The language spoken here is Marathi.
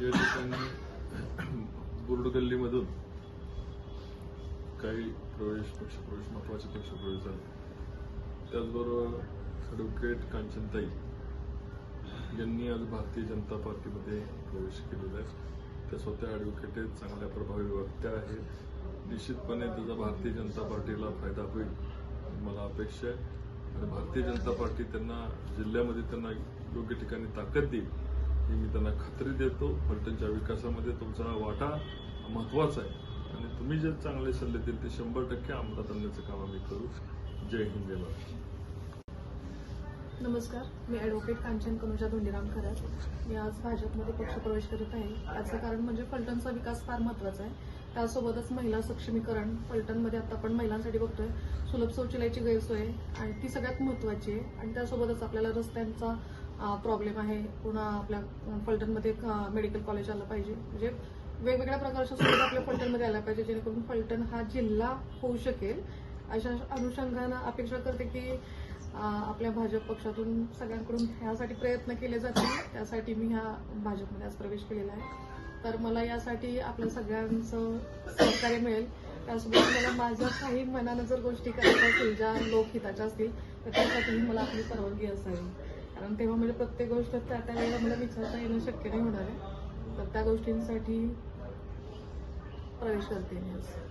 या ठिकाणी बुर्ड गल्लीमधून काही प्रवेश पक्षप्रवेश महत्त्वाचे पक्षप्रवेश झाले. त्याचबरोबर ॲडव्होकेट कांचनताई यांनी आज भारतीय जनता पार्टीमध्ये प्रवेश केलेला आहे. त्या स्वतः ॲडव्होकेट आहेत चांगल्या प्रभावी वक्त्या आहेत. निश्चितपणे त्याचा भारतीय जनता पार्टीला फायदा होईल मला अपेक्षा आहे. आणि भारतीय जनता पार्टी त्यांना जिल्ह्यामध्ये त्यांना योग्य ठिकाणी ताकद देईल. ही मी त्यांना खात्री देतो फलटणच्या विकासामध्ये तुमचा वाटा महत्त्वाचा आहे. आणि तुम्ही जे चांगले सल्ले देईल ते शंभर टक्के अंमलात आणण्याचं काम आम्ही करू. जय हिंद जय महाराष्ट्र नमस्कार मी ॲडव्होकेट कांचन कनुजा धोंडीराम खरात मी आज भाजपमध्ये पक्षप्रवेश करत आहे. याचं कारण म्हणजे फलटणचा विकास फार महत्त्वाचा आहे. त्यासोबतच महिला सक्षमीकरण फलटणमध्ये आता आपण महिलांसाठी बघतोय. सुलभ शौचालयाची गैरसोय आणि ती सगळ्यात महत्त्वाची आहे. आणि त्यासोबतच आपल्याला रस्त्यांचा प्रॉब्लेम आहे. पुन्हा आपल्या फलटणमध्ये एक मेडिकल कॉलेज आलं पाहिजे. म्हणजे वेगवेगळ्या प्रकारच्या सुविधा आपल्या फलटणमध्ये आल्या पाहिजे जेणेकरून फलटण हा जिल्हा होऊ शकेल. अशा अनुषंगानं अपेक्षा करते की आपल्या भाजप पक्षातून सगळ्यांकडून ह्यासाठी प्रयत्न केले जातील. त्यासाठी मी ह्या भाजपमध्ये आज प्रवेश केलेला आहे. तर मला यासाठी आपल्या सगळ्यांचं सहकार्य मिळेल. त्यासोबत मला माझ्या काही मनानं जर गोष्टी करायच्या असतील ज्या लोकहिताच्या असतील तर त्यासाठीही मला आपली परवानगी असावी. कारण तेव्हा मला प्रत्येक गोष्ट त्या त्या वेळेला मला विचारता येणं शक्य नाही होणार आहे. तर त्या गोष्टींसाठी प्रवेश करते मी असं.